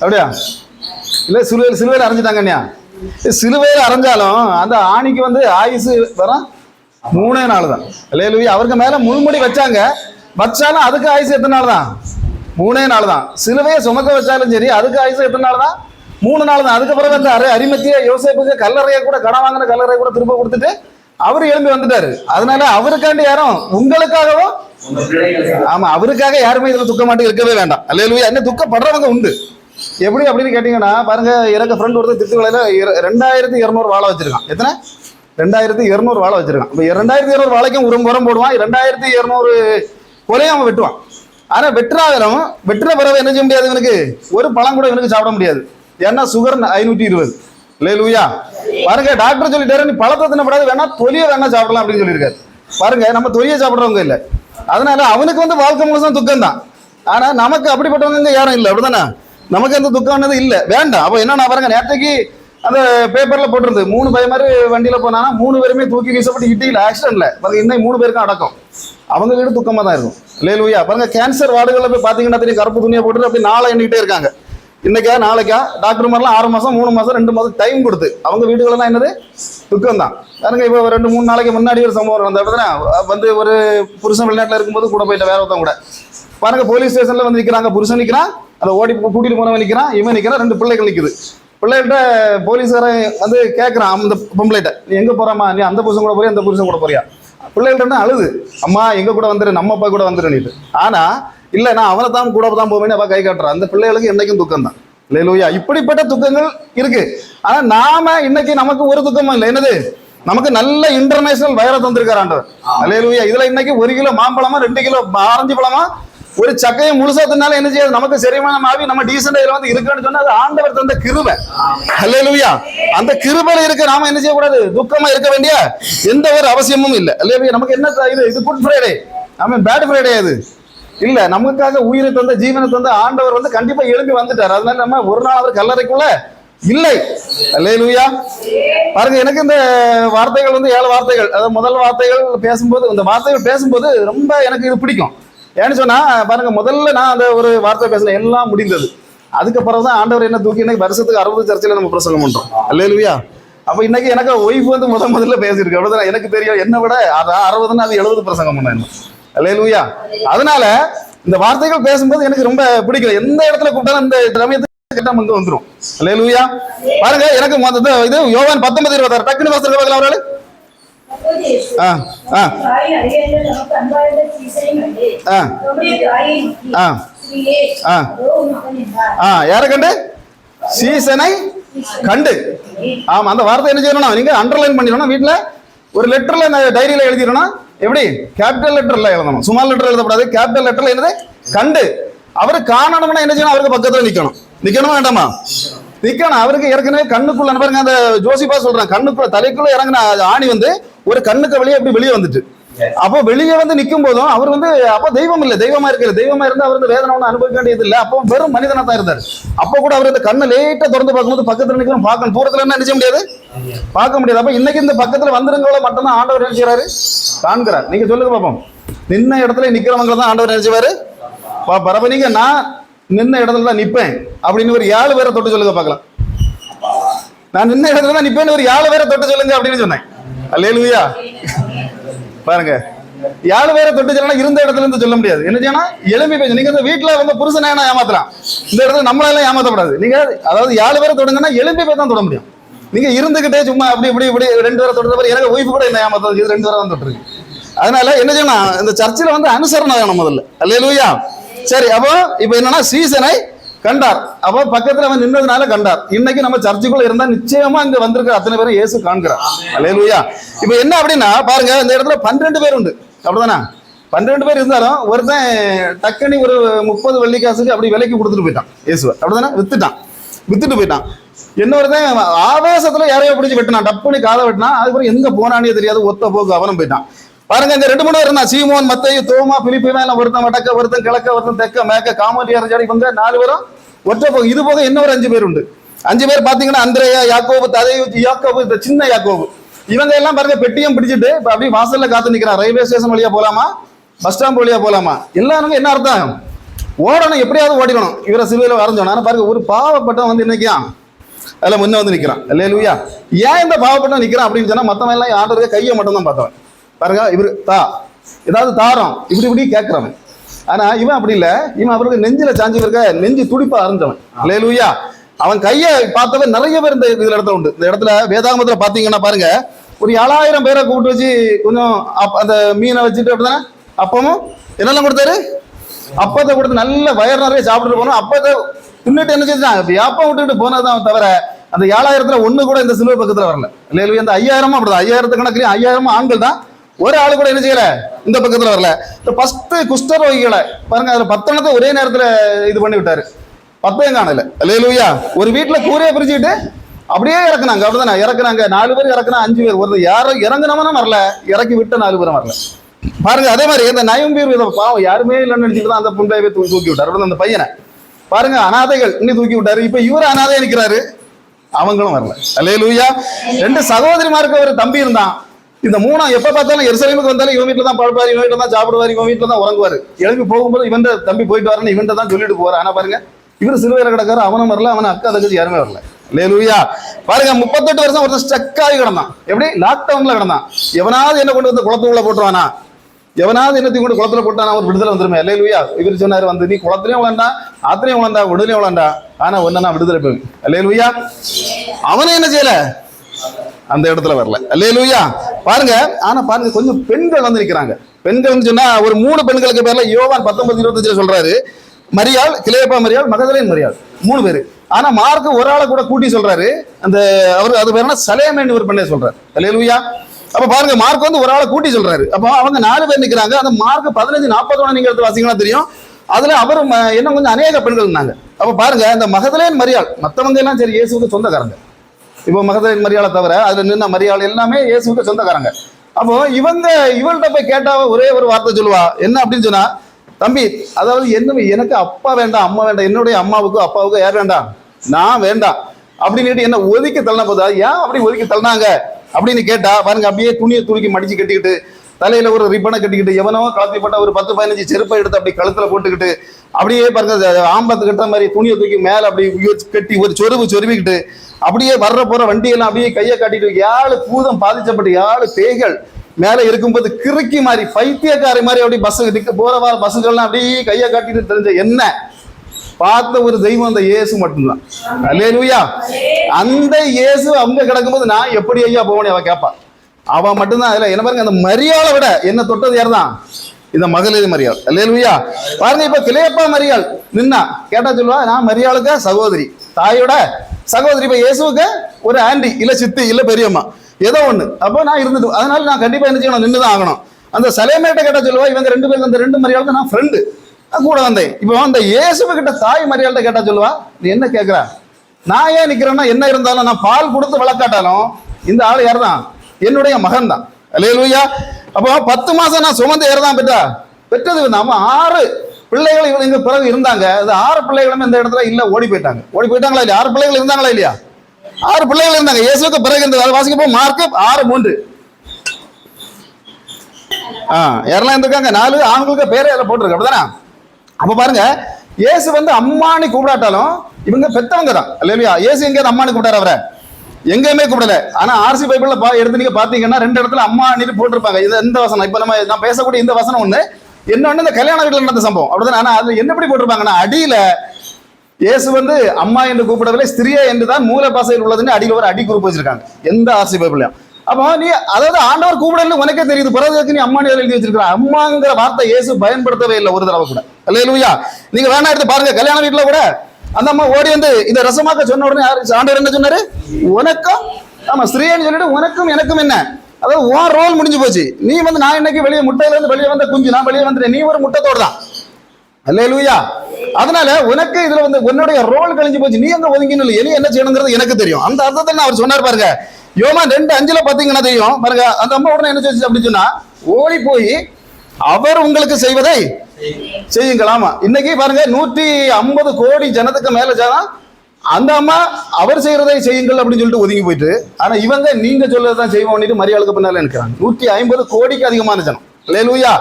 அப்படியா? இல்லை சிலுவையில் சிலுவையில் அரைஞ்சிட்டாங்கண்ணா சிலுவையில் அரைஞ்சாலும் அந்த ஆணிக்கு வந்து ஆயுசு வரும் மூணே நாள் தான். இல்லையா அவருக்கு மேலே முள்முடி வச்சாங்க. வச்சாலும் அதுக்கு ஆயுசு எத்தனை நாள் தான்? மூணே நாள் தான். சிலுவையை சுமக்க வச்சாலும் சரி அதுக்கு ஆயுசு எத்தனை நாள் தான்? மூணு நாள் தான். அதுக்கு பிறகு அந்த அரை அரிமத்திய யோசேப்புக்கு கல்லறையை கூட கடன் வாங்கின கல்லறையை கூட திரும்ப கொடுத்துட்டு அவர் எழும்பி வந்துட்டாரு. அதனால அவருக்காண்டி யாரும் உங்களுக்காகவும் ஆமா அவருக்காக யாருமே இதுல துக்க மாட்டு இருக்கவே வேண்டாம். அல்லையா என்ன துக்கப்படுறவங்க உண்டு. எப்படி அப்படின்னு கேட்டீங்கன்னா பாருங்க எனக்கு ஃப்ரெண்ட் ஒருத்தர் திருத்துவளையில ரெண்டாயிரத்தி இருநூறு வாழை வச்சிருக்கான். எத்தனை? ரெண்டாயிரத்தி இருநூறு வாழை வச்சிருக்கான். இப்போ ரெண்டாயிரத்தி இருநூறு வாழைக்கும் உரம் உரம் போடுவான். ரெண்டாயிரத்தி இருநூறு கொலையும் அவன் வெட்டுவான். ஆனால் வெட்டுறாலும் வெட்டுற பிறகு என்ன செய்ய முடியாது இவனுக்கு? ஒரு பழம் கூட இவனுக்கு சாப்பிட முடியாது. ஏன்னா சுகர் ஐநூற்றி இருபது. லேலுயா பாருங்க டாக்டர் சொல்லிட்டாரு நீ பழத்தை தின்னப்படாது வேணா தொலியை வேணா சாப்பிடலாம் அப்படின்னு சொல்லியிருக்காரு. பாருங்க நம்ம தொலியை சாப்பிட்றவங்க இல்லை. அதனால அவனுக்கு வந்து வாழ்க்கை முழுசும் துக்கம் தான் ஆனால் நமக்கு அப்படிப்பட்டவங்க யாரும் இல்லை. அப்படிதானே நமக்கு அந்த துக்கம்னது இல்லை. வேண்டாம். அப்போ என்னன்னா பாருங்க நேற்றைக்கு அந்த பேப்பர்ல போட்டிருந்து மூணு பையன் மாதிரி வண்டியில போனா மூணு பேருமே தூக்கி வீசப்பட்டு இட்டியில் ஆக்சிடென்ட்ல பாருங்க இன்னும் மூணு பேருக்கும் அடக்கம். அவங்க வீடு துக்கமாக தான் இருக்கும். லேலுயா பாருங்க கேன்சர் வார்டுகளில் போய் பார்த்தீங்கன்னா தெரியும் கருப்பு துணியை போட்டு அப்படி நாளை எண்ணிக்கிட்டே இருக்காங்க. இன்னைக்கா நாளைக்கா டாக்டர் மாதிரிலாம் ஆறு மாதம் மூணு மாதம் ரெண்டு மாதம் டைம் கொடுத்து. அவங்க வீடுகளெல்லாம் என்னது? துக்கம் தான். பாருங்க இப்போ ரெண்டு மூணு நாளைக்கு முன்னாடி ஒரு சம்பவம் வந்த இடத்துல வந்து ஒரு புருஷன் வெளிநாட்டில் இருக்கும்போது கூட போயிட்ட வேற ஒருத்தன் கூட. பாருங்க போலீஸ் ஸ்டேஷனில் வந்து நிற்கிறாங்க புருஷன் நிற்கிறான் அதை ஓடி கூட்டிட்டு போனவன் நிக்கிறான் இவன் நிக்கிறான் ரெண்டு பிள்ளைகள் நிக்குது. பிள்ளைகிட்ட போலீஸ்காரன் வந்து கேட்கறான் அந்த பொம்பளைகிட்ட நீ எங்க போறாமா நீ அந்த புருஷன் கூட போறியா அந்த புருஷன் கூட போறியா? பிள்ளைகள்ட்ட அழுது அம்மா எங்க கூட வந்துரு நம்ம அப்பா கூட வந்துருன்னு ஆனா இல்ல நான் அவனை தான் கூட தான் போவேன்னு அப்பா கை காட்டுறான் அந்த பிள்ளைகளுக்கு என்னைக்கும் துக்கம் தான். இல்லையா இப்படிப்பட்ட துக்கங்கள் இருக்கு. ஆனா நாம இன்னைக்கு நமக்கு ஒரு துக்கமும் இல்லை. என்னது? நமக்கு நல்ல இன்டர்நேஷனல் வயரை தந்திருக்காரான் ஆண்டவர். அல்லேலூயா இதுல இன்னைக்கு ஒரு கிலோ மாம்பழமா ரெண்டு கிலோ ஆரஞ்சு பழமா ஒரு சக்கையை முழுசா தின்னாலும் என்ன செய்யாது? நமக்கு செரிமானம் ஆகி நம்ம டீசெண்டா இதுல வந்து இருக்குன்னு சொன்னா அது ஆண்டவர் தந்த கிருபை. அல்லேலூயா அந்த கிருபையில இருக்க நாம என்ன செய்யக்கூடாது? துக்கமா இருக்க வேண்டிய எந்த ஒரு அவசியமும் இல்லை. அல்லேலூயா நமக்கு என்ன இது இது குட் ஃப்ரைடே ஆமா பேட் ஃப்ரைடே அது. இல்ல நமக்காக உயிரை தந்த ஜீவனை தந்த ஆண்டவர் வந்து கண்டிப்பா எழுப்பி வந்துட்டார். அதனால நம்ம ஒரு நாள் அவர் கல்லறைக்குள்ள இல்லை. அல்லேலூயா பாருங்க எனக்கு இந்த வார்த்தைகள் வந்து ஏழு வார்த்தைகள். அதாவது முதல் வார்த்தைகள் பேசும்போது இந்த வார்த்தைகள் பேசும்போது ரொம்ப எனக்கு இது பிடிக்கும். ஏன்னு சொன்னா பாருங்க முதல்ல நான் அந்த ஒரு வார்த்தை பேசல எல்லாம் முடிந்தது. அதுக்கப்புறம் தான் ஆண்டவர் என்ன தூக்கி இன்னைக்கு வருஷத்துக்கு அறுபது சர்ச்சையில நம்ம பிரசங்கம் பண்றோம். அல்லேலூயா. அப்ப இன்னைக்கு எனக்கு ஒய்ஃப் வந்து முத முதல்ல பேசியிருக்கு. அவ்வளவுதான் எனக்கு தெரியும். என்ன விட அதான் அறுபதுன்னு அது எழுபது பிரசங்கம் பண்ணேன் அல்லேலூயா. அதனால இந்த வார்த்தைகள் பேசும்போது எனக்கு ரொம்ப பிடிக்கும் எந்த இடத்துல கூப்பிட்டாலும் இந்த சமயத்துக்கு கிட்ட வந்து வந்துரும். அல்லேலூயா. பாருங்க எனக்கு மொத்த இது யோவான் பத்தொன்பது இருபத்தாறு. டக்குனு வாசல் பார்க்கலாம் அவரால்? ஆ ஆ கண்டு, ஆ. ஆ. ஆ. ஆ யாரை கண்டு சீசனை கண்டு ஆமா அந்த வார்த்தை என்ன செய்யணும் நீங்க அண்டர்லைன் பண்ணிடணும் வீட்டுல ஒரு லெட்டர்ல டைரியில எழுதிடணும் எப்படி கேபிட்டல் லெட்டர்ல எழுதணும் சுமார் லெட்டர் எழுதக்கூடாது கேபிட்டல் லெட்டர்ல என்னது கண்டு அவர் காணணும்னா என்ன செய்யணும் அவருக்கு பக்கத்துல நிக்கணும் நிக்கணுமா வேண்டாமா நிக்கணும் அவருக்கு ஏற்கனவே கண்ணுக்குள்ள பாருங்க அந்த ஜோசிபா சொல்றான். கண்ணுக்குள்ள தலைக்குள்ள இறங்கின ஆணி வந்து ஒரு கண்ணுக்கு வெளியே அப்படி வெளியே வந்துட்டு. அப்போ வெளியே வந்து நிற்கும் போதும் அவர் வந்து அப்போ தெய்வம் இல்லை தெய்வமா இருக்கிற தெய்வமா இருந்தா அவர் வந்து வேதனை ஒன்றும் அனுபவிக்க வேண்டியது இல்லை. அப்போ வெறும் மனிதனா தான் இருந்தார். அப்போ கூட அவர் இந்த கண்ணை லேட்டா திறந்து பார்க்கும்போது பக்கத்துல நிற்கணும் பார்க்கணும். தூரத்துல என்ன நினைச்ச முடியாது? பார்க்க முடியாது. அப்ப இன்னைக்கு இந்த பக்கத்துல வந்துருங்கள மட்டும்தான் ஆண்டவர் நினைச்சாரு காண்கிறார். நீங்க சொல்லுங்க பாப்போம். நின்ன இடத்துல நிக்கிறவங்க தான் ஆண்டவர் நினைச்சுவாரு பாப்பார் அப்ப நீங்க நான் நின்ன இடத்துல தான் நிற்பேன் அப்படின்னு ஒரு ஏழு பேரை தொட்டு சொல்லுங்க பார்க்கலாம். நான் நின்ன இடத்துல தான் நிற்பேன்னு ஒரு ஏழு பேரை தொட்டு சொல்லுங்க அப்படின்னு சொன்னேன். அல்லேலூயா. பாருங்க. ஏழு பேரை தொட்டு சொல்லலாம் இருந்த இடத்துல இருந்து சொல்ல முடியாது. என்ன செய்யணும்? எலும்பி பேசு நீங்க இந்த வீட்டுல வந்து புருஷனை என்ன ஏமாத்தலாம். இந்த இடத்துல நம்மளால ஏமாத்தப்படாது நீங்க அதாவது ஏழு பேரை தொடுங்கன்னா எலும்பி பேர் தான் தொட முடியும். நீங்க இருந்துகிட்டே சும்மா அப்படி இப்படி இப்படி ரெண்டு பேரை தொடுற மாதிரி எனக்கு ஒய்ஃப் கூட என்ன ஏமாத்தது இது ரெண்டு பேரை தான் தொட்டுருக்கு. அதனால என்ன செய்யணும்? இந்த சர்ச்சில் வந்து அனுசரணை வேணும் முதல்ல. அல்லேலூயா. சரி அப்போ இப்போ என்னன்னா சீசனை கண்டார். அப்போ பக்கத்தில் அவன் நின்றதுனால கண்டார். இன்னைக்கு நம்ம சர்ச்சுக்குள்ள இருந்தா நிச்சயமா இங்க வந்திருக்கிற அத்தனை பேரும் இயேசு காண்கிறார். அல்லேலூயா இப்போ என்ன அப்படின்னா பாருங்க இந்த இடத்துல பன்னிரெண்டு பேர் உண்டு. அப்படிதானா? பன்னிரெண்டு பேர் இருந்தாலும் ஒருத்தன் டக்குனி ஒரு முப்பது வெள்ளிக்காசுக்கு அப்படி விலைக்கு கொடுத்துட்டு போயிட்டான் இயேசுவை. அப்படிதானே? வித்துட்டான். வித்துட்டு போயிட்டான். இன்னொருத்தன் ஆவேசத்துல யாரையோ பிடிச்சி வெட்டினான். டப்புனி காதை வெட்டினான். அதுக்கப்புறம் எங்க போனானே தெரியாது. ஒத்த போக்கு அவனும் போயிட்டான். பாருங்க இந்த ரெண்டு மூணு பேர் இருந்தான் சீமோன் மத்தையும் தோமா பிலிப்பு எல்லாம் ஒருத்தன் வடக்க ஒருத்தன் கிழக்க ஒருத்தன் தெக்க மேக்க காமோட்டி அரஞ்சாடி இவங்க நாலு பேரும் ஒற்றை போக இது போக இன்னொரு அஞ்சு பேர் உண்டு. அஞ்சு பேர் பாத்தீங்கன்னா அந்திரையா யாக்கோபு ததையு யாக்கோபு இந்த சின்ன யாக்கோபு. இவங்க எல்லாம் பாருங்க பெட்டியும் பிடிச்சிட்டு இப்ப அப்படியே வாசல்ல காத்து நிக்கிறான். ரயில்வே ஸ்டேஷன் வழியா போலாமா? பஸ் ஸ்டாண்ட் வழியா போலாமா? எல்லாருமே என்ன அர்த்தம்? ஓடணும் எப்படியாவது ஓடிக்கணும். இவரை சிலுவையில் வரைஞ்சோம் பாருங்க ஒரு பாவப்பட்டம் வந்து இன்னைக்கு அதில் முன்ன வந்து நிற்கிறான் இல்லையா ஏன் இந்த பாவப்பட்டம் நிற்கிறான் அப்படின்னு சொன்னால் மற்றவன் எல்லாம் ஆண்டவருக்கு கையை மட்டும் தான் பார்த்தவன். பாருங்க இவர் தா. ஏதாவது தாரம். இப்படி இப்படி கேட்குறவன் ஆனா இவன் அப்படி இல்லை. இவன் அவருக்கு நெஞ்சில சாஞ்சி இருக்க நெஞ்சு துடிப்பா அறிஞ்சவன் இல்லையா அவன் கையை பார்த்தவன் நிறைய பேர் இந்த இதுல இடத்துல உண்டு. இந்த இடத்துல வேதாகமத்துல பாத்தீங்கன்னா பாருங்க ஒரு ஏழாயிரம் பேரை கூப்பிட்டு வச்சு கொஞ்சம் அப்- அந்த மீனை வச்சுட்டு அப்படிதானே? அப்பமும் என்னெல்லாம் கொடுத்தாரு? அப்பத்தை கொடுத்து நல்ல வயர் நிறைய சாப்பிட்டு போனோம். அப்பத்தை தின்னுட்டு என்ன செஞ்சான்? வியாபம் விட்டுட்டு போனதான் தவிர அந்த ஏழாயிரத்துல ஒண்ணு கூட இந்த சிலுவை பக்கத்துல வரல. இல்லையா இந்த ஐயாயிரமும் அப்படிதான். ஐயாயிரத்து கணக்குலயும் ஐயாயிரமும் ஆண்கள் தான். ஒரு ஆள் கூட என்ன செய்யல? இந்த பக்கத்துல வரல. இந்த ஃபர்ஸ்ட் குஷ்டரோகிகளை பாருங்க அதுல பத்தனத்தை ஒரே நேரத்துல இது பண்ணி விட்டாரு. பத்தையும் காணல. இல்லையா ஒரு வீட்டுல கூரையை பிரிச்சுக்கிட்டு அப்படியே இறக்குனாங்க. அப்படிதானே? இறக்குனாங்க. நாலு பேர் இறக்குனா அஞ்சு பேர். ஒரு யாரும் இறங்குனவனும் வரல. இறக்கி விட்ட நாலு பேரும் வரல. பாருங்க அதே மாதிரி இந்த நயம்பீர் வித பாவம் யாருமே இல்லைன்னு நினைச்சிட்டு தான் அந்த புண்டையை போய் தூக்கி விட்டார். அந்த பையனை. பாருங்க அனாதைகள் இன்னும் தூக்கி விட்டாரு. இப்ப இவர் அனாதை நிக்கிறாரு. அவங்களும் வரல. அல்லேலூயா. ரெண்டு சகோதரிமாருக்கு ஒரு தம்பி இருந்தான். இந்த மூணா எப்ப பார்த்தாலும் எருசலேமுக்கு வந்தாலும் இவன் வீட்டுல தான் பழப்பாரு இவன் வீட்டுல தான் சாப்பிடுவாரு இவன் வீட்டுல தான் உறங்குவாரு. எழுப்பி போகும்போது இவன் தம்பி போயிட்டு வரேன்னு இவன் தான் சொல்லிட்டு போறாரு ஆனா பாருங்க இவர் சிலுவையில கிடக்காரு அவனும் வரல அவன் அக்கா தங்கச்சி யாருமே வரல. லேலுயா பாருங்க முப்பத்தெட்டு வருஷம் ஒருத்தன் ஸ்டக்காகி ஆகி கிடந்தான். எப்படி? லாக்டவுன்ல கிடந்தான். எவனாவது என்ன கொண்டு வந்து குளத்துக்குள்ள போட்டுருவானா? எவனாவது என்னத்தையும் கொண்டு குளத்துல போட்டானா? ஒரு விடுதலை வந்துருமே. லேலுயா இவர் சொன்னாரு வந்து நீ குளத்துலயும் விளாண்டா ஆத்திரையும் விளாண்டா விடுதலையும் விளாண்டா ஆனா ஒன்னா விடுதலை போய் லேலுயா அவனே என்ன செய்யல? அந்த இடத்துல வரல. அல்லேலூயா. பாருங்க ஆனா பாருங்க கொஞ்சம் பெண்கள் வந்து நிக்கிறாங்க. பெண்கள் சொன்னா ஒரு மூணு பெண்களுக்கு பேர்ல யோவான் பத்தொன்பது இருபத்தஞ்சுல சொல்றாரு. மரியாள் கிளையப்பா மரியாள் மகதலின் மரியாள் மூணு பேரு. ஆனா மார்க் ஒரு ஆளை கூட கூட்டி சொல்றாரு. அந்த அவர் அது பேர் என்ன? சலேமேன் ஒரு பெண்ணை சொல்றாரு. அல்லேலூயா. அப்ப பாருங்க மார்க் வந்து ஒரு ஆளை கூட்டி சொல்றாரு. அப்போ அவங்க நாலு பேர் நிக்கிறாங்க. அந்த மார்க் பதினஞ்சு நாற்பத்தொன்னு நீங்க எடுத்து வாசிங்கன்னா தெரியும். அதுல அவர் என்ன கொஞ்சம் அநேக பெண்கள் இருந்தாங்க. அப்ப பாருங்க அந்த மகதலேன் மரியாள் மத்தவங்க எல்லாம் சரி இயேசுக்கு சொந்தக்காரங்க. இப்போ மகதலின் மரியாதை தவிர அதுல நின்ன மரியாதை எல்லாமே இயேசுக்கு சொந்தக்காரங்க. அப்போ இவங்க இவள்கிட்ட போய் கேட்டா ஒரே ஒரு வார்த்தை சொல்லுவா. என்ன அப்படின்னு சொன்னா தம்பி அதாவது என்ன எனக்கு அப்பா வேண்டாம் அம்மா வேண்டாம் என்னுடைய அம்மாவுக்கும் அப்பாவுக்கும் யார் வேண்டாம்? நான் வேண்டாம். அப்படின்னு என்ன ஒதுக்கி தள்ளின போதா? ஏன் அப்படி ஒதுக்கி தள்ளினாங்க? அப்படின்னு கேட்டா பாருங்க அப்படியே துணியை துணிக்கி மடிச்சு கட்டிக்கிட்டு தலையில ஒரு ரிப்பனை கட்டிக்கிட்டு எவனோ கலத்திப்பட்ட ஒரு பத்து பதினஞ்சு செருப்பை எடுத்து அப்படி கழுத்துல போட்டுக்கிட்டு அப்படியே பாருங்க ஆம்பத்து கட்டுற மாதிரி துணியை தூக்கி மேல அப்படி கட்டி ஒரு சொருவு சொருவிக்கிட்டு அப்படியே வர்ற போற வண்டியெல்லாம் அப்படியே கையை காட்டிட்டு ஏழு பூதம் பாதிச்சப்பட்டு ஏழு பேய்கள் மேலே இருக்கும்போது கிறுக்கி மாதிரி பைத்தியக்காரி மாதிரி அப்படி பஸ் நிற்க போற வர பஸ்ஸுகள்லாம் அப்படியே கையை காட்டிட்டு தெரிஞ்ச என்ன? பார்த்த ஒரு தெய்வம் அந்த இயேசு மட்டும்தான். அல்லேலூயா அந்த இயேசு அவங்க கிடக்கும்போது நான் எப்படி ஐயா போவனே அவன் கேட்பான். அவன் மட்டும்தான் அதில் என்ன பாருங்க அந்த மரியாதை விட என்ன தொட்டது யார் தான் இந்த மகளிர் மரியாள். அல்லேலூயா பாருங்க இப்ப கிளையப்பா மரியாள் நின்னா கேட்டா சொல்லுவா நான் மரியாளுக்கு சகோதரி தாயோட சகோதரி இப்போ இயேசுவுக்கு ஒரு ஆண்டி இல்லை சித்தி இல்லை பெரியம்மா. ஏதோ ஒன்று அப்போ நான் இருந்துட்டு அதனால நான் கண்டிப்பாக என்ன செய்யணும்? நின்று தான் ஆகணும். அந்த சலேமேட்ட கேட்டால் சொல்லுவா இவங்க ரெண்டு பேரும் அந்த ரெண்டு மரியாதை நான் ஃப்ரெண்டு நான் கூட வந்தேன். இப்போ அந்த இயேசுவை கிட்ட தாய் மரியாதை கேட்டா சொல்லுவா நீ என்ன கேட்குற நான் ஏன் நிற்கிறேன்னா என்ன இருந்தாலும் நான் பால் கொடுத்து வளர்க்காட்டாலும் இந்த ஆள் யார் தான் என்னுடைய மகன் தான். அல்லையா அப்போ பத்து மாதம் நான் சுமந்து ஏறதான் தான் பெற்றா? பெற்றது நம்ம ஆறு. பிள்ளைகள் இவங்க இங்க பிறகு இருந்தாங்க. அது ஆறு பிள்ளைகளும் இந்த இடத்துல இல்ல ஓடி போயிட்டாங்க. ஓடி போயிட்டாங்களா இல்லையா? ஆறு பிள்ளைகள் இருந்தாங்களா இல்லையா? ஆறு பிள்ளைகள் இருந்தாங்க. இயேசுக்கு பிறகு இந்த வாசிக்கப்போ மார்க் ஆறு மூன்று. ஆ யாரெல்லாம் இருந்திருக்காங்க? நாலு ஆண்களுக்கு பேரே அதில் போட்டிருக்கு. அப்படிதானே? அப்ப பாருங்க இயேசு வந்து அம்மானி கூப்பிடாட்டாலும் இவங்க பெத்தவங்க தான். இல்லையா இயேசு எங்கேயாவது அம்மானி கூப்பிட்டாரு அவரை? எங்கேயுமே கூப்பிடல. ஆனா ஆர்சி பைபிள்ல பா எடுத்து நீங்க பாத்தீங்கன்னா ரெண்டு இடத்துல அம்மா நீர் போட்டிருப்பாங்க. இது இந்த வசனம். இப்ப நம்ம நான் பேசக்கூடிய இந்த வசனம் ஒண்ணு இன்னொன்னு இந்த கல்யாண வீட்டில் நடந்த சம்பவம். அப்படிதானே ஆனா அதில் என்ன எப்படி போட்டிருப்பாங்கன்னா அடியில இயேசு வந்து அம்மா என்று கூப்பிடவில்லை ஸ்திரியே என்று தான் மூல பாசையில் உள்ளதுன்னு அடியில் ஒரு அடி குறிப்பு வச்சிருக்காங்க. எந்த ஆர்சி பைபிள்லையும். அப்போ நீ அதாவது ஆண்டவர் கூப்பிடல உனக்கே தெரியுது. பிறகு நீ அம்மா எழுதி வச்சிருக்கிற? அம்மாங்கிற வார்த்தை இயேசு பயன்படுத்தவே இல்லை ஒரு தடவை கூட. அல்லேலூயா. நீங்க வேணா எடுத்து பாருங்க கல்யாண வீட்டில் கூட அந்த அம்மா ஓடி வந்து இதை ரசமாக்க சொன்ன உடனே யாரு ஆண்டவர் என்ன சொன்னாரு? உனக்கும் ஆமா ஸ்ரீன்னு சொல்லிட்டு உனக்கும் எனக்கும் என்ன? அதாவது உன் ரோல் முடிஞ்சு போச்சு. நீ வந்து நான் இன்னைக்கு வெளியே முட்டையில இருந்து வெளியே வந்த குஞ்சு நான் வெளியே வந்துட்டேன். நீ ஒரு முட்டத்தோடு தான் அல்லேலூயா. அதனால உனக்கு இதுல வந்து உன்னுடைய ரோல் கழிஞ்சு போச்சு. நீ எங்க ஒதுங்கின்னு இல்லை. இனி என்ன செய்யணுங்கிறது எனக்கு தெரியும். அந்த அர்த்தத்தை அவர் சொன்னார் பாருங்க. யோமான் ரெண்டு அஞ்சுல பாத்தீங்கன்னா தெரியும். பாருங்க அந்த அம்மா உடனே என்ன செய்ச்சு அப்படின்னு சொன்னா ஓடி போய் அவர் உங்களுக்கு செய்வதை செய்யுங்கள். ஆமா. இன்னைக்கு பாருங்க நூற்றி ஐம்பது கோடி ஜனத்துக்கு மேல ஜனம் அந்த அம்மா அவர் செய்யறதை செய்யுங்கள் அப்படின்னு சொல்லிட்டு ஒதுங்கி போயிட்டு ஆனா இவங்க நீங்க சொல்லதான் செய்வோம் மரியாளுக்கு பின்னால நிற்கிறாங்க நூற்றி ஐம்பது கோடிக்கு அதிகமான ஜனம். லேலூயா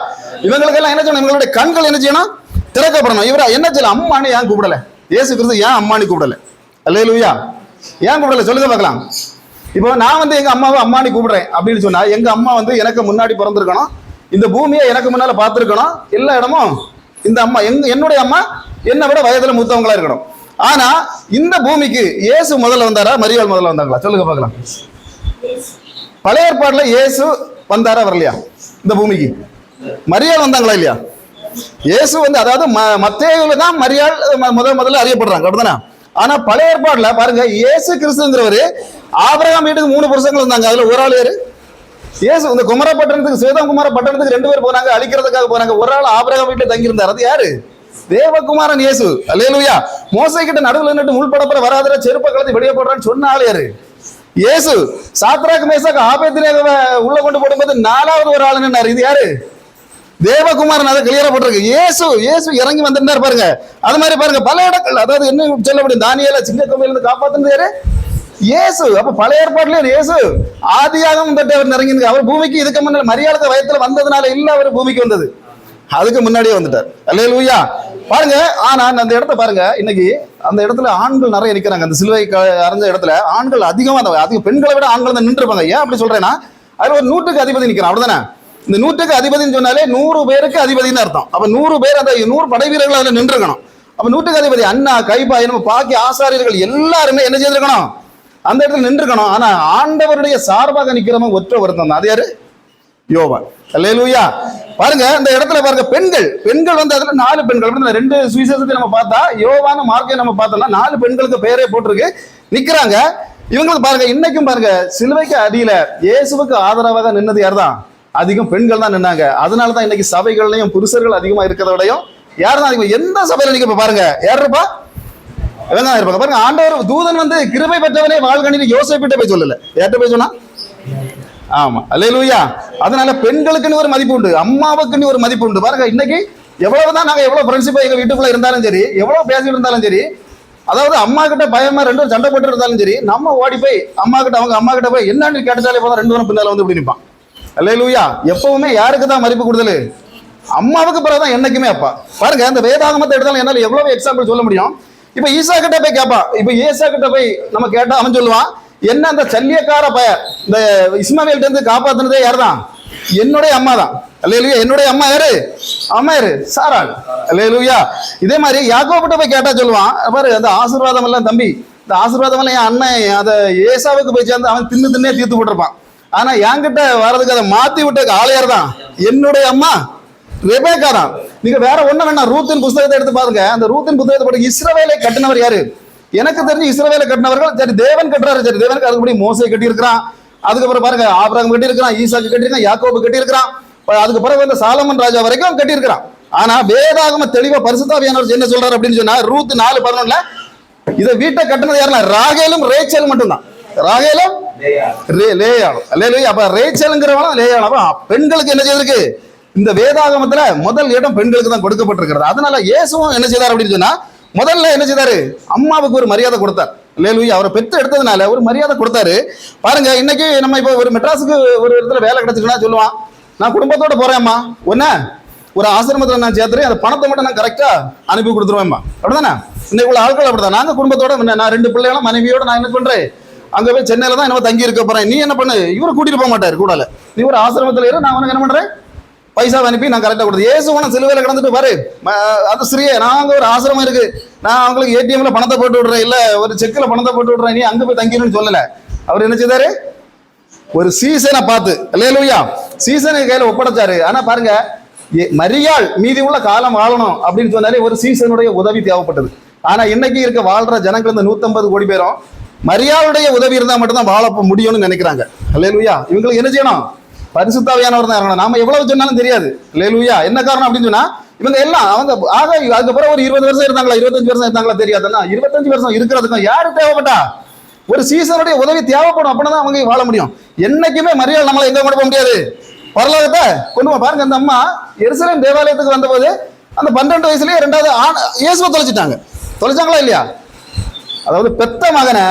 இவங்களுக்கெல்லாம் என்ன செய்யணும் இவங்களுடைய கண்கள் என்ன செய்யணும்? திறக்கப்படணும். இவர என்ன செய்யல? அம்மானு ஏன் கூப்பிடல? இயேசு கிறிஸ்து ஏன் அம்மானு கூப்பிடல? லேலூயா ஏன் கூப்பிடல? சொல்லுங்க பார்க்கலாம். இப்போ நான் வந்து எங்க அம்மாவை அம்மானி கூப்பிடுறேன் அப்படின்னு சொன்னா எங்க அம்மா வந்து எனக்கு முன்னாடி பிறந்திருக்கணும். இந்த பூமியை எனக்கு முன்னால பார்த்துருக்கணும். எல்லா இடமும் இந்த அம்மா எங்க என்னுடைய அம்மா என்னை விட வயதுல மூத்தவங்களா இருக்கணும். ஆனா இந்த பூமிக்கு இயேசு முதல்ல வந்தாரா? மரியாள் முதல்ல வந்தாங்களா? சொல்லுங்க பார்க்கலாம். பழைய ஏற்பாடுல இயேசு வந்தாரா வரலையா? இந்த பூமிக்கு. மரியாள் வந்தாங்களா இல்லையா? இயேசு வந்து அதாவது ம- மத்தேயுல தான் மரியாள் முதல் முதல்ல அறியப்படுறாங்க. அப்படிதானா? ஆனா பழைய ஏற்பாடுல பாருங்க இயேசு கிறிஸ்துங்கிறவர் ஆபிரகாம் வீட்டுக்கு மூணு புருஷங்கள் வந்தாங்க. அதுல ஒரு ஆள் யாரு? இயேசு இந்த குமரப்பட்டணத்துக்கு சேதம் குமரப்பட்டணத்துக்கு ரெண்டு பேர் போனாங்க அழிக்கிறதுக்காக போனாங்க. ஒரு ஆள் ஆபிரகாம் வீட்டுல தங்கியிருந்தார். அது யாரு? தேவகுமாரன் இயேசு. அல்லேலூயா. மோசை கிட்ட நடுவில் நின்று முள்படப்புற வராதர செருப்ப கலத்தி வெளியே போடுறான்னு சொன்ன ஆள் யாரு? இயேசு. சாத்ராக் மேசாக் ஆபேத்தினேக உள்ள கொண்டு போடும்போது நாலாவது ஒரு ஆள் நின்னாரு. இது யாரு? தேவகுமாரன் அதை கிளியரா போட்டிருக்கு. இயேசு இயேசு இறங்கி வந்திருந்தாரு பாருங்க. அது மாதிரி பாருங்க பல இடங்கள் அதாவது என்ன சொல்ல முடியும் தானியல சிங்கக்கமையில இருந்து காப்பாத்துனது யாரு? இயேசு. அப்ப பழைய ஏற்பாட்டுல இயேசு. ஆதியாகவும் தொட்டு அவர் இறங்கி அவர் பூமிக்கு இதுக்கு முன்னாடி மரியாதை வயத்துல வந்ததுனால இல்ல அவர் பூமிக்கு வந்தது. அதுக்கு முன்னாடியே வந்துட்டார். அல்லேலூயா. பாருங்க ஆனா அந்த இடத்த பாருங்க இன்னைக்கு அந்த இடத்துல ஆண்கள் நிறைய நிக்கிறாங்க. அந்த சிலுவை க- இடத்துல ஆண்கள் அதிகமா அந்த அதிக பெண்களை விட ஆண்கள் தான் நின்றுப்பாங்க ஏன் அப்படி சொல்றேன்னா அதுல ஒரு நூற்றுக்கு அதிபதி நிக்கிறான். அப்படிதானே இந்த நூற்றுக்கு அதிபதின்னு சொன்னாலே நூறு பேருக்கு அதிபதினு அர்த்தம். அப்ப நூறு பேர் அந்த நூறு படை வீரர்கள் அதுல நின்றுக்கணும் அப்ப நூற்றுக்கு அதிபதி அண்ணா கைபா நம்ம பாக்கி ஆசாரியர்கள் எல்லாருமே என்ன செய்திருக்கணும்? அந்த இடத்துல நின்றுக்கணும் ஆனா ஆண்டவருடைய சார்பாக நிக்கிறவங்க ஒற்ற ஒருத்தம் தான். அது யாரு? யோவான். அல்லேலூயா. பாருங்க இந்த இடத்துல பாருங்க பெண்கள். பெண்கள் வந்து அதுல நாலு பெண்கள். அப்படின்னா ரெண்டு சுவிசேஷத்தை நம்ம பார்த்தா யோவான மார்க்கை நம்ம பார்த்தோம்னா நாலு பெண்களுக்கு பேரே போட்டிருக்கு. நிக்கிறாங்க. இவங்களுக்கு பாருங்க இன்னைக்கும் பாருங்க சிலுவைக்கு அடியில இயேசுவுக்கு ஆதரவாக நின்னது யார்தான்? அதிகம் பெண்கள் தான் நின்னாங்க. அதனால தான் இன்னைக்கு சபைகள்லையும் புருஷர்கள் அதிகமா இருக்கிறதோடையும் யார் தான் அதிகம்? எந்த சபையில நீங்க இப்ப பாருங்க யார் இருப்பா? இவங்க தான் இருப்பாங்க. பாருங்க ஆண்டவர் தூதன் வந்து கிருபை பெற்றவனே வாழ்கணின்னு யோசிப்பிட்ட போய் சொல்லல. யார்கிட்ட போய் சொன்னா ஆமா. அல்லேலூயா. அதனால பெண்களுக்குன்னு ஒரு மதிப்பு உண்டு. அம்மாவுக்குன்னு ஒரு மதிப்பு உண்டு. பாருங்க இன்னைக்கு எவ்வளவுதான் நாங்க எவ்வளவு ஃப்ரெண்ட்ஷிப் எங்க வீட்டுக்குள்ள இருந்தாலும் சரி எவ்வளவு பேசிட்டு இருந்தாலும் சரி அதாவது அம்மா கிட்ட பயமா ரெண்டு பேரும் சண்டை போட்டு இருந்தாலும் சரி நம்ம ஓடி போய் அம்மா கிட்ட அவங்க அம்மா கிட்ட போய் என்னன்னு கேட்டாலே போதும் ரெண்டு பேரும் பின்னால வந்து இப்படி நிற்பான் அல்லேலூயா. எப்பவுமே யாருக்கு தான் மதிப்பு கொடுதல்? அம்மாவுக்கு பிறகு தான் என்னைக்குமே அப்பா. பாருங்க அந்த வேதாகமத்தை எடுத்தாலும் என்னால எவ்வளவு எக்ஸாம்பிள் சொல்ல முடியும்? இப்ப ஈசா கிட்ட போய் கேட்பான் இப்ப ஈசா கிட்ட போய் நம்ம கேட்டா அவன் சொல்லுவான் என்ன அந்த சல்லியக்கார பய இந்த இஸ்மாவேல்ட்ட இருந்து யார் தான் என்னுடைய அம்மா தான் அல்லேலூயா என்னுடைய அம்மா யாரு? அம்மா யாரு? சாராள். அல்லேலூயா. இதே மாதிரி யாக்கோபிட்ட போய் கேட்டா சொல்லுவான் பாரு அந்த ஆசீர்வாதம் எல்லாம் தம்பி இந்த ஆசீர்வாதம் எல்லாம் என் அண்ணன் அதை ஏசாவுக்கு போய் சேர்ந்து அவன் தின்னு தின்னே தீர்த்து போட்டிருப்பான். ஆனா என்கிட்ட வர்றதுக்கு அதை மாத்தி விட்ட ஆளையார் தான் என்னுடைய அம்மா. ரெபேக்கா தான் நீங்க வேற ஒண்ணு வேணாம். ரூத்தின் புஸ்தகத்தை எடுத்து பாருங்க. அந்த ரூத்தின் புத்தகத்தை படி இஸ்ரவேலை கட்டினவர் யாரு? எனக்கு தெரிஞ்சு இஸ்ரவேலை கட்டினவர்கள் சரி தேவன் கட்டுறாரு சரி தேவனுக்கு அதுபடி மோசை கட்டி இருக்கிறான் அதுக்கப்புறம் பாருங்க ஆபிரகம் கட்டி இருக்கிறான் ஈசாக்கு கட்டியிருக்கான் யாக்கோபு கட்டியிருக்கிறான். அதுக்கு பிறகு வந்து சாலமன் ராஜா வரைக்கும் கட்டியிருக்கிறான். ஆனா வேதாகம தெளிவா பரிசுத்தாவியானவர் என்ன சொல்றாரு அப்படின்னு சொன்னா ரூத் நாலு பதினொன்னுல இதை வீட்டை கட்டினது யாருன்னா ராகேலும் ரேச்சலும் மட்டும்தான். ராகேலும்? ரே- லேயாளும். அப்ப ரேச்சலுங்கிறவனும் லேயாளும். அப்ப பெண்களுக்கு என்ன செய்திருக்கு? இந்த வேதாகமத்துல முதல் இடம் பெண்களுக்கு தான் கொடுக்கப்பட்டிருக்கிறது. அதனால இயேசுவும் என்ன செய்தார் அப்படின்னு சொன்னா முதல்ல என்ன செய்தாரு? அம்மாவுக்கு ஒரு மரியாதை கொடுத்தார். லேலுயா அவரை பெற்று எடுத்ததுனால ஒரு மரியாதை கொடுத்தாரு. பாருங்க இன்னைக்கு நம்ம இப்போ ஒரு மெட்ராஸுக்கு ஒரு இடத்துல வேலை கிடைச்சிச்சுன்னா சொல்லுவான் நான் குடும்பத்தோட போறேம்மா ஒன்ன ஒரு ஆசிரமத்தில் நான் சேர்த்துறேன். அந்த பணத்தை மட்டும் நான் கரெக்டாக அனுப்பி கொடுத்துருவேன்மா. அப்படிதானே? இன்னைக்கு உள்ள ஆட்கள் அப்படிதான் நாங்கள் குடும்பத்தோட நான் ரெண்டு பிள்ளைகளும் மனைவியோட நான் என்ன பண்ணுறேன் அங்கே போய் சென்னையில் தான் என்ன தங்கி இருக்க போகிறேன் நீ என்ன பண்ணு? இவரை கூட்டிகிட்டு போக மாட்டார் கூடால. நீ ஒரு ஆசிரமத்தில் இரு நான் உனக்கு என்ன பண்ணுறேன் பைசா அனுப்பி நான் கரெக்டாக கொடுத்து ஏசு உன சிலுவையில் கிடந்துட்டு பாரு. அது ஸ்ரீயே அங்கே ஒரு ஆசிரமம் இருக்கு. நான் அவங்களுக்கு ஏடிஎம்ல பணத்தை போட்டு விடுறேன். இல்லை ஒரு செக்கில் பணத்தை போட்டு விடுறேன். நீ அங்கே போய் தங்கிடணும்னு சொல்லலை. அவர் என்ன செய்தாரு? ஒரு சீசனை பார்த்து இல்லையா சீசனை கையில் ஒப்படைச்சாரு. ஆனால் பாருங்க எ- மரியாள் மீதி உள்ள காலம் வாழணும் அப்படின்னு சொன்னாலே ஒரு சீசனுடைய உதவி தேவைப்பட்டது. ஆனா இன்னைக்கு இருக்க வாழ்ற ஜனங்கள் இந்த நூத்தம்பது கோடி பேரும் மரியாளுடைய உதவி இருந்தால் மட்டும்தான் வாழ முடியும்னு நினைக்கிறாங்க. இல்லையா இவங்களுக்கு என்ன செய்யணும்? பரிசுத்தாவியானவர் தான் இறங்கணும். நாம எவ்வளவு சொன்னாலும் தெரியாது. லேலுயா என்ன காரணம் அப்படின்னு சொன்னா இவங்க எல்லாம் அவங்க ஆக அதுக்கப்புறம் ஒரு இருபது வருஷம் இருந்தாங்களா இருபத்தஞ்சு வருஷம் இருந்தாங்களா தெரியாதுன்னா இருபத்தஞ்சு வருஷம் இருக்கிறதுக்கும் யாரு தேவைப்பட்டா? ஒரு சீசனுடைய உதவி தேவைப்படும். அப்படின்னா அவங்க வாழ முடியும். என்னைக்குமே மரியாதை நம்மளை எங்க கொண்டு போக முடியாது? பரலோகத்தை கொண்டு போய் பாருங்க அந்த அம்மா எருசலேம் தேவாலயத்துக்கு வந்தபோது அந்த பன்னெண்டு வயசுலயே ரெண்டாவது ஆண் இயேசுவை தொலைச்சிட்டாங்க. தொலைச்சாங்களா இல்லையா? அதாவது பெத்த மகனை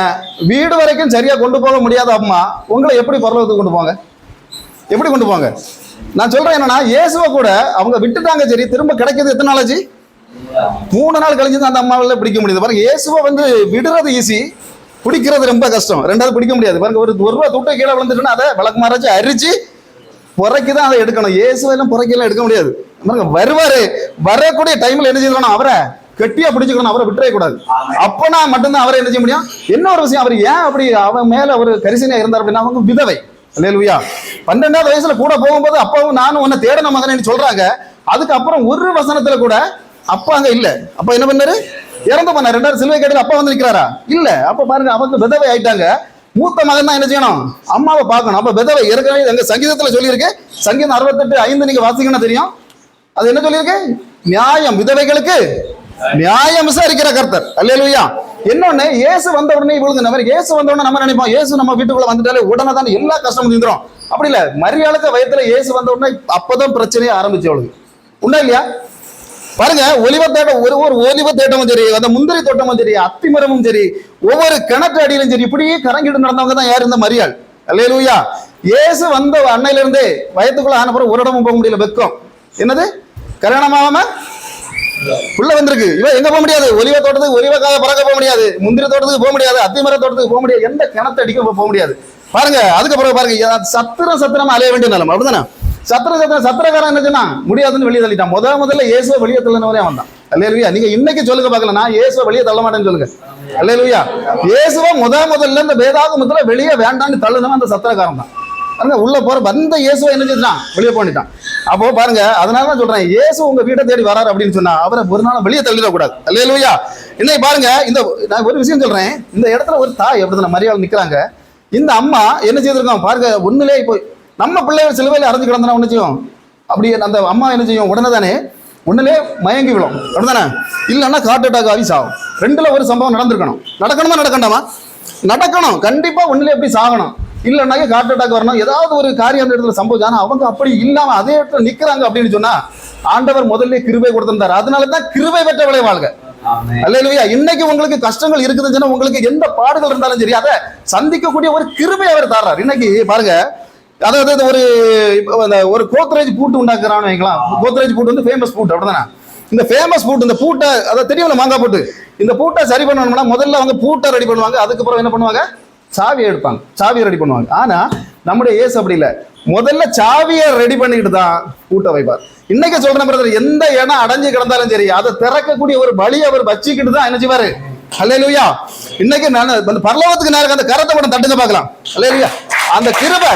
வீடு வரைக்கும் சரியா கொண்டு போக முடியாத அம்மா உங்களை எப்படி பரலோகத்துக்கு கொண்டு போங்க எப்படி கொண்டு போங்க நான் சொல்றேன் என்னன்னா இயேசுவை கூட அவங்க விட்டுட்டாங்க சரி திரும்ப கிடைக்கிறது எத்தனை நாளாச்சு? மூணு நாள் கழிச்சு தான் அந்த அம்மாவால பிடிக்க முடியுது. பாருங்க இயேசுவை வந்து விடுறது ஈஸி பிடிக்கிறது ரொம்ப கஷ்டம். ரெண்டாவது பிடிக்க முடியாது. பாருங்க ஒரு ஒரு ரூபா துட்டை கீழே விழுந்துட்டுன்னா அதை விளக்கு மறைச்சு அரிச்சு புறக்கி தான் அதை எடுக்கணும். இயேசுவெல்லாம் புறக்கெல்லாம் எடுக்க முடியாது. பாருங்க வருவாரு. வரக்கூடிய டைம்ல என்ன செய்யணும்? அவரை கெட்டியா பிடிச்சுக்கணும். அவரை விட்டுறவே கூடாது. அப்பனா மட்டும்தான் அவரை என்ன செய்ய முடியும்? என்ன ஒரு விஷயம் அவர் ஏன் அப்படி அவன் மேல ஒரு கரிசனையா இருந்தார் அப்படின்னா அவங்க விதவை. அல்லேலூயா. பன்னெண்டாவது வயசுல கூட போகும்போது அப்பாவும் நானும் உன்னை தேடன மகனேன்னு சொல்றாங்க. அதுக்கப்புறம் ஒரு வசனத்துல கூட அப்பா அங்க இல்ல. அப்பா என்ன பண்ணாரு? இறந்து பண்ண ரெண்டாயிரம் சிலுவை கேட்டு அப்பா வந்து நிக்கிறாரா? இல்ல. அப்ப பாருங்க அவங்க விதவை ஆயிட்டாங்க. மூத்த மகன் தான் என்ன செய்யணும்? அம்மாவை பார்க்கணும். அப்ப விதவை ஏற்கனவே எங்க சங்கீதத்துல சொல்லியிருக்கு. சங்கீதம் அறுபத்தெட்டு ஐந்து நீங்க வாசிக்கணும் தெரியும். அது என்ன சொல்லியிருக்கு? நியாயம். விதவைகளுக்கு நியாயம் விசாரிக்கிற கர்த்தர். அல்லையா இன்னொன்னு இயேசு வந்த உடனே இவளுக்கு நம்ம இயேசு வந்த உடனே நம்ம நினைப்போம் இயேசு நம்ம வீட்டுக்குள்ள வந்துட்டாலே உடனே தான் எல்லா கஷ்டமும் தீந்துரும். அப்படி இல்ல மரியாளுக்கு வயத்துல இயேசு வந்த உடனே அப்பதான் பிரச்சனையே ஆரம்பிச்சு அவளுக்கு. உண்டா இல்லையா? பாருங்க ஒலிவ தோட்டம் ஒரு ஒரு ஒலிவ தோட்டமும் சரி அந்த முந்திரி தோட்டமும் சரி அத்திமரமும் சரி ஒவ்வொரு கிணற்று அடியிலும் சரி இப்படியே கரங்கிட்டு நடந்தவங்க தான் யார் இந்த மரியாள்? அல்லேலூயா. இயேசு வந்த அன்னையில இருந்தே வயத்துக்குள்ள ஆன பிறகு ஒரு இடமும் போக முடியல வெக்கம். என்னது? கல்யாணமாகாம உள்ள வந்திருக்கு. இவன் எங்க போக முடியாது? ஒலிவ தோட்டத்துக்கு ஒலிவ காய பறக்க போக முடியாது. முந்திரி தோட்டத்துக்கு போக முடியாது. அத்திமர தோட்டத்துக்கு போக முடியாது. எந்த கிணத்து அடிக்க போக முடியாது. பாருங்க அதுக்கப்புறம் பாருங்க யா- சத்திரம் சத்திரமா அலைய வேண்டிய நிலம். அப்படிதானே? சத்திர சத்திர சத்திரக்காரன் என்ன சொன்னா முடியாதுன்னு வெளியே தள்ளிட்டான். முத முதல்ல இயேசுவை வெளியே தள்ளினவரே வந்தான் அல்லேலுயா. நீங்க இன்னைக்கு சொல்லுங்க பார்க்கலாம் நான் இயேசுவை வெளியே தள்ள மாட்டேன்னு சொல்லுங்க. அல்லேலுயா. இயேசுவை முத முதல்ல இந்த வேதாகமத்துல வெளியே வேண்டாம்னு தள்ளுனவன் அந்த சத்திரக்காரன் தான். பாருங்க உள்ள போற வந்த இயேசுவை என்ன செஞ்சான் வெளியே போனிட்டான் அப்போ பாருங்க அதனால தான் சொல்றேன் இயேசு உங்க வீட்டை தேடி வராரு அப்படின்னு சொன்னா அவரை ஒரு நாள் வெளியே தள்ளிடக்கூடாது. அல்லேலூயா இன்னைக்கு பாருங்க இந்த நான் ஒரு விஷயம் சொல்றேன் இந்த இடத்துல ஒரு தாய் எப்படி மரியாதை நிக்கிறாங்க. இந்த அம்மா என்ன செய்திருக்கோம் பாருங்க ஒண்ணுலே இப்போ நம்ம பிள்ளைகள் சிலுவையில் அரைஞ்சு கிடந்தனா ஒன்று செய்யும்? அப்படி அந்த அம்மா என்ன செய்யும்? உடனே தானே ஒன்றுலே மயங்கி விழும். அப்படிதானே? இல்லைன்னா ஹார்ட் அட்டாக் ஆகி சாகும். ரெண்டில் ஒரு சம்பவம் நடந்திருக்கணும். நடக்கணுமா நடக்கண்டாமா? நடக்கணும். கண்டிப்பாக ஒன்றுலேயே எப்படி சாகணும்? இல்லைன்னாக்க ஹார்ட் அட்டாக் வரணும். ஏதாவது ஒரு காரியம் அந்த இடத்துல சம்பவம். ஆனா அவங்க அப்படி இல்லாம அதே இடத்துல நிக்கிறாங்க அப்படின்னு சொன்னா ஆண்டவர் முதல்ல கிருபை கொடுத்திருந்தாரு. அதனால தான் கிருபை பெற்றவளை வாழ்க. அல்லேலூயா இன்னைக்கு உங்களுக்கு கஷ்டங்கள் இருக்குதுன்னு உங்களுக்கு எந்த பாடுகள் இருந்தாலும் சரி அதை சந்திக்கக்கூடிய ஒரு கிருபை அவர் தர்றார். இன்னைக்கு பாருங்க அதாவது ஒரு ஒரு கோத்ரேஜ் பூட்டு உண்டாக்குறான்னு வைக்கலாம் கோத்ரேஜ் பூட்டு வந்து ஃபேமஸ் பூட்டு அப்படிதானே? இந்த ஃபேமஸ் பூட்டு இந்த பூட்டை அதை தெரியும்ல மாங்காய் பூட்டு? இந்த பூட்டை சரி பண்ணணும்னா முதல்ல அவங்க பூட்டை ரெடி பண்ணுவாங்க. அதுக்கப்புறம் என்ன பண்ணுவாங்க? சாவியை எடுப்பாங்க. சாவியை ரெடி பண்ணுவாங்க. ஆனா நம்முடைய ஏசு அப்படி இல்லை. முதல்ல சாவியை ரெடி பண்ணிக்கிட்டு தான் கூட்ட வைப்பார். இன்னைக்கு சொல்றேன் பிரதர் எந்த இடம் அடைஞ்சு கிடந்தாலும் சரி அதை திறக்கக்கூடிய ஒரு வழி அவர் வச்சுக்கிட்டு தான் என்ன செய்வாரு? அல்லேலூயா இன்னைக்கு நான் அந்த பரலோகத்துக்கு நேரம் அந்த கரத்தை மட்டும் தட்டுங்க பார்க்கலாம். அல்லேலூயா அந்த கிருபை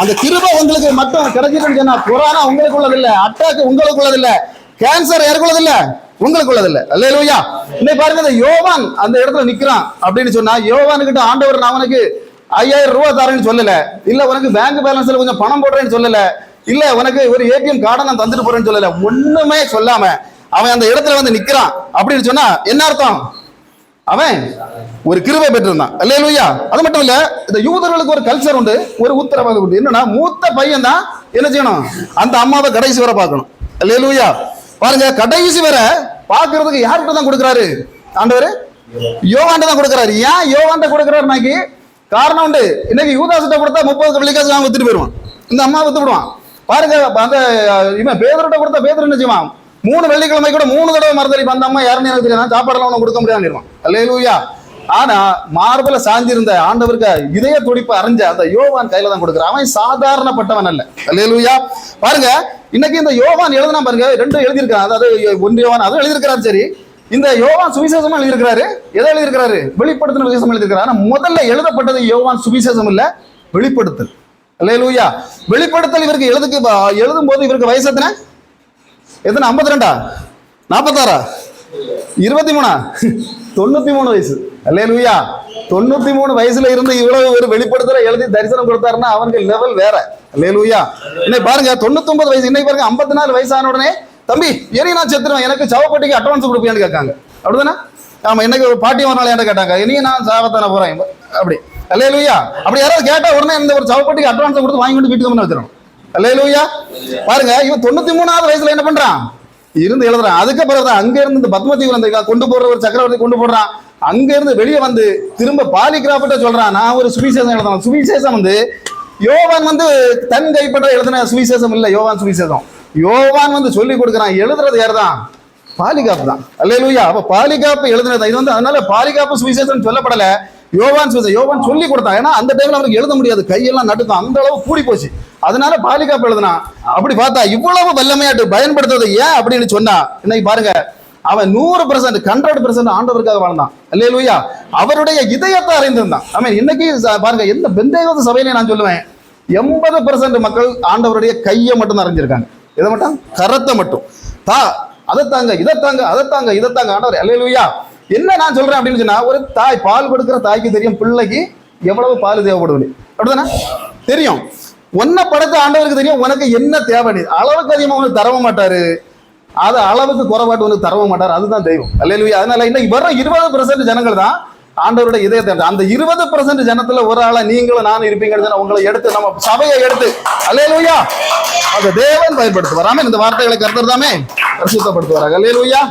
அந்த கிருபை உங்களுக்கு மட்டும் கிடைச்சிருன்னு சொன்னா கொரோனா உங்களுக்கு உள்ளது அட்டாக்கு அட்டாக் உங்களுக்கு உள்ளது கேன்சர் யாருக்குள்ளது இல்லை உங்களுக்கு உள்ளது இல்ல அல்லேலூயா. இன்னைக்கு பாருங்க இந்த யோவான் அந்த இடத்துல நிக்கிறான் அப்படின்னு சொன்னா யோவான் கிட்ட ஆண்டவர் நான் உனக்கு ஐயாயிரம் ரூபாய் தரேன்னு சொல்லல. இல்ல உனக்கு பேங்க் பேலன்ஸ்ல கொஞ்சம் பணம் போடுறேன்னு சொல்லல. இல்ல உனக்கு ஒரு ஏடிஎம் கார்டை நான் தந்துட்டு போறேன்னு சொல்லல. ஒண்ணுமே சொல்லாம அவன் அந்த இடத்துல வந்து நிக்கிறான் அப்படின்னு சொன்னா என்ன அர்த்தம்? அவன் ஒரு கிருபை பெற்றிருந்தான். அல்லேலூயா. அது மட்டும் இல்ல இந்த யூதர்களுக்கு ஒரு கல்ச்சர் உண்டு ஒரு உத்தரவாதம் உண்டு. என்னன்னா மூத்த பையன் தான் என்ன செய்யணும்? அந்த அம்மாவை கடைசி வரை பார்க்கணும். அல்லேலூயா. பாருங்க கடைசி வரை பார்க்கறதுக்கு யார்கிட்ட தான் கொடுக்குறாரு? ஆண்டவர்? யோகாண்ட தான் கொடுக்குறாரு. ஏன் யோகாண்ட கொடுக்குறாரு காரணம் உண்டு. இன்னைக்கு யூதாசிட்ட கொடுத்தா முப்பது வெள்ளிக்காசு அவன் வித்துட்டு போயிடுவான். இந்த அம்மா வித்து விடுவான். பாருங்க அந்த இவன் பேதர்கிட்ட கொடுத்தா பேதர் என்ன செய்வான்? மூணு வெள்ளிக்கிழமை கூட மூணு தடவை மறந்தடி அந்த அம்மா யாருன்னு எனக்கு தெரியாது சாப்பாடெல்லாம் ஒன்று கொடுக்க முடியாதுன்னு அல்லேலூயா. ஆனா மார்பல சாஞ்சிருந்த ஆண்டவருக்கு இதய துடிப்பு அறிஞ்ச அந்த யோவான் கையில தான் கொடுக்குறான். அவன் சாதாரணப்பட்டவன் அல்ல. அல்லேலூயா. பாருங்க இன்னைக்கு இந்த யோவான் எழுதுனா பாருங்க ரெண்டு எழுதியிருக்கான் அதாவது ஒன்று யோவான் அதுவும் எழுதியிருக்கிறான் சரி. இந்த யோவான் சுவிசேஷமா எழுதியிருக்கிறாரு. எதை எழுதியிருக்கிறாரு? வெளிப்படுத்தின விசேஷம் எழுதியிருக்கிறாரு. ஆனா முதல்ல எழுதப்பட்டது யோவான் சுவிசேஷம் இல்ல வெளிப்படுத்தல். அல்லேலூயா. வெளிப்படுத்தல் இவருக்கு எழுதுக்கு எழுதும் போது இவருக்கு வயசு எத்தனை? எத்தனை? ஐம்பத்தி ரெண்டா? நாற்பத்தாறா இருபத்தி மூணா? தொண்ணூத்தி மூணு வயசு. அல்லேலூயா. தொண்ணூத்தி மூணு வயசுல இருந்து இவ்வளவு ஒரு வெளிப்படுத்தல எழுதி தரிசனம் கொடுத்தாருன்னா அவனுக்கு லெவல் வேற. அல்லேலூயா. இன்னைக்கு பாருங்க தொண்ணூத்தி ஒன்பது வயசு இன்னைக்கு பாருங்க ஐம்பத்தி நாலு வயசான உடனே தம்பி ஏறி நான் செத்துருவேன் எனக்கு சவப்பட்டிக்கு அட்வான்ஸ் கொடுப்பியான்னு கேட்காங்க. அப்படிதானே? ஆமா இன்னைக்கு ஒரு பாட்டி ஒரு நாள் கேட்டாங்க? இனி நான் சாவத்தான போறேன். அப்படி. அல்லேலூயா. அப்படி யாராவது கேட்டா உடனே இந்த ஒரு சவப்பட்டிக்கு அட்வான்ஸ் கொடுத்து வாங்கி கொண்டு வீட்டுக்கு வந்து வச்சிடணும். அல்லேலூயா. பாருங்க இவன் தொண்ணூத்தி மூணாவது வயசுல என்ன பண்றான்? இருந்து எழுதுறான். அதுக்கு பிறகுதான் அங்க இருந்து இந்த பத்மதீவில் கொண்டு போடுற ஒரு சக்கரவர்த்தி கொண்டு போடுறான். அங்க இருந்து வெளியே வந்து திரும்ப பாலிகிராஃபிட்ட சொல்றான் நான் ஒரு சுவிசேஷம் எழுதணும். சுவிசேஷம் வந்து யோவான் வந்து தன் கைப்பட்ட எழுதின சுவிசேஷம் இல்லை யோவான் சுவிசேஷம். யோவான் வந்து சொல்லி கொடுக்குறான் எழுதுறது யாருதான்? பாலிகாப்பு தான். அல்லேலூயா. அப்ப பாலிகாப்பு எழுதுனது இது வந்து அதனால பாலிகாப்பு சுவிசேஷம் சொல்லப்படல. யோவான் சுவிசேஷம் யோவான் சொல்லி கொடுத்தான். ஏன்னா அந்த டைம்ல அவனுக்கு எழுத முடியாது. கையெல்லாம் நடுக்கும் அந்த அளவு கூடி போச்சு. அதனால பாலிகாப்பு எழுதுனா அப்படி பார்த்தா இவ்வளவு வல்லமையாட்டு பயன்படுத்துறது ஏன் அப்படின்னு சொன்னா இன்னைக்கு பாருங்க அவன் நூறு பர்சன்ட் ஹண்ட்ரட் பர்சன்ட் ஆண்டவருக்காக வாழ்ந்தான். அல்லேலூயா. அவருடைய இதயத்தை அறிந்திருந்தான். ஐ மீன் இன்னைக்கு பாருங்க எந்த பெந்தேகோத சபையில நான் சொல்லுவேன் எண்பது பர்சன்ட் மக்கள் ஆண்டவருடைய கையை மட்டும் தான் அறிஞ்சிருக்காங்க. இதை மட்டும்? கரத்தை மட்டும். தா அதை தாங்க இதை தாங்க அதை தாங்க இதை தாங்க ஆண்டவர். அல்லேலூயா. என்ன நான் சொல்றேன் அப்படின்னு சொன்னா ஒரு தாய் பால் கொடுக்கிற தாய்க்கு தெரியும் பிள்ளைக்கு எவ்வளவு பால் தேவைப்படுது அப்படிதானே? தெரியும். உன்னை படத்தை ஆண்டவருக்கு தெரியும் உனக்கு என்ன தேவை அளவுக்கு அதிகமாக உனக்கு தரவும் மாட்டாரு. அது அளவுக்கு குறைபாட்டு வந்து தரவும் மாட்டார். அதுதான் தெய்வம். அல்லேலூயா. அதனால இன்னைக்கு வர இருபது பெர்சன்ட் ஜனங்கள் தான் ஆண்டவருடைய இதயத்தை அந்த இருபது பெர்சன்ட் ஜனத்துல ஒரு ஆளா நீங்களும் நானும் இருப்பீங்க உங்களை எடுத்து நம்ம சபையை எடுத்து அல்லேலூயா அந்த தேவன் பயன்படுத்துவார். ஆமென். இந்த வார்த்தைகளை கருத்துறதாமே பரிசுத்தப்படுத்துவார் அல்லேலூயா.